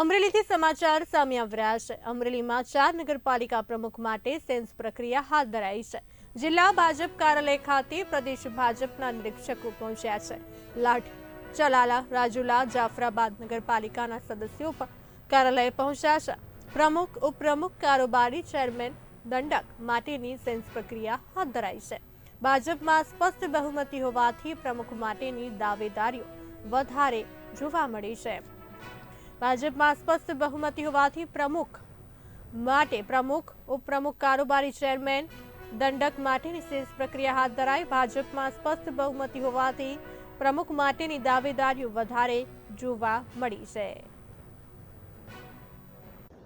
અમરેલીથી સમાચાર સામે આવ્યા છે અમરેલીમાં ચાર નગરપાલિકા પ્રમુખ માટે સેન્સ પ્રક્રિયા હાથ ધરાઈ છે. જિલ્લા ભાજપ કાર્યાલય ખાતે પ્રદેશ ભાજપના નિરીક્ષકો પહોંચ્યા છે. લાઠ ચલાલા, રાજુલા, જાફરાબાદ નગરપાલિકાના સદસ્યો પણ કાર્યાલય પહોંચ્યા છે. પ્રમુખ, ઉપપ્રમુખ, કારોબારી ચેરમેન, દંડક માટેની સેન્સ પ્રક્રિયા હાથ ધરાઈ છે. ભાજપમાં સ્પષ્ટ બહુમતી હોવાથી પ્રમુખ માટેની દાવેદારીઓ વધારે જોવા મળી છે. ભાજપમાં સ્પષ્ટ બહુમતી હોવાથી પ્રમુખ માટે પ્રમુખ, ઉપપ્રમુખ કારોબારી ચેરમેન દંડક માટેની શેષ પ્રક્રિયા હાથ ધરાઈ ભાજપમાં સ્પષ્ટ બહુમતી હોવાથી પ્રમુખ માટેની દાવેદારીઓ વધારે જોવા મળી છે.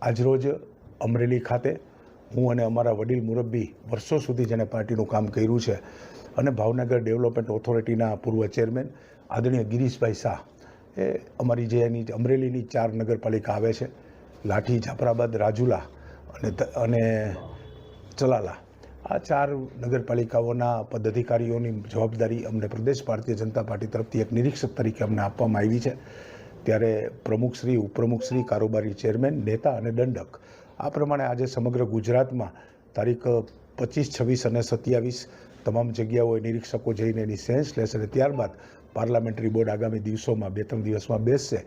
આજરોજ અમરેલી ખાતે હું અને અમારા વડીલ મુરબ્બી વર્ષો સુધી જેણે પાર્ટીનું કામ કર્યું છે અને ભાવનગર ડેવલપમેન્ટ ઓથોરિટીના પૂર્વ ચેરમેન આદરણીય ગિરીશભાઈ શાહ એ અમારી જે એની અમરેલીની ચાર નગરપાલિકા આવે છે, લાઠી, જાફરાબાદ, રાજુલા અને અને ચલાલા. આ ચાર નગરપાલિકાઓના પદાધિકારીઓની જવાબદારી અમને પ્રદેશ ભારતીય જનતા પાર્ટી તરફથી એક નિરીક્ષક તરીકે અમને આપવામાં આવી છે. ત્યારે પ્રમુખશ્રી ઉપપ્રમુખશ્રી કારોબારી ચેરમેન, નેતા અને દંડક. આ પ્રમાણે આજે સમગ્ર ગુજરાતમાં તારીખ પચીસ, છવ્વીસ અને સત્યાવીસ તમામ જગ્યાઓએ નિરીક્ષકો જઈને એની સેન્સ લેશે અને ત્યારબાદ પાર્લામેન્ટરી બોર્ડ આગામી દિવસોમાં બે ત્રણ દિવસમાં બેસશે.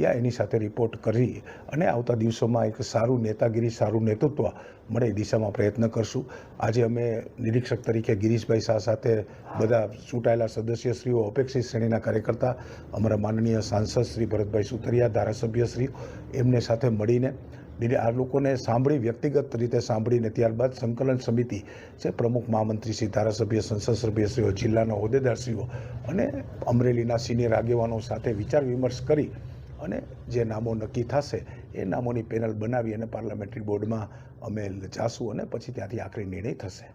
ત્યાં એની સાથે રિપોર્ટ કરી અને આવતા દિવસોમાં એક સારું નેતાગીરી, સારું નેતૃત્વ મળે એ દિશામાં પ્રયત્ન કરશું. આજે અમે નિરીક્ષક તરીકે ગિરીશભાઈ શાહ સાથે બધા ચૂંટાયેલા સદસ્યશ્રીઓ, અપેક્ષિત શ્રેણીના કાર્યકર્તા, અમારા માનનીય સાંસદ શ્રી ભરતભાઈ સુતરિયા ધારાસભ્યશ્રીઓ એમને સાથે મળીને આ લોકોને સાંભળી, વ્યક્તિગત રીતે સાંભળીને ત્યારબાદ સંકલન સમિતિ છે, પ્રમુખ મહામંત્રી શ્રી, ધારાસભ્ય, સંસદ સભ્યશ્રીઓ, જિલ્લાના હોદ્દેદારશ્રીઓ અને અમરેલીના સિનિયર આગેવાનો સાથે વિચાર વિમર્શ કરી અને જે નામો નક્કી થશે, એ નામોની પેનલ બનાવી અને પાર્લામેન્ટરી બોર્ડમાં અમે જાશું અને પછી ત્યાંથી આખરી નિર્ણય થશે.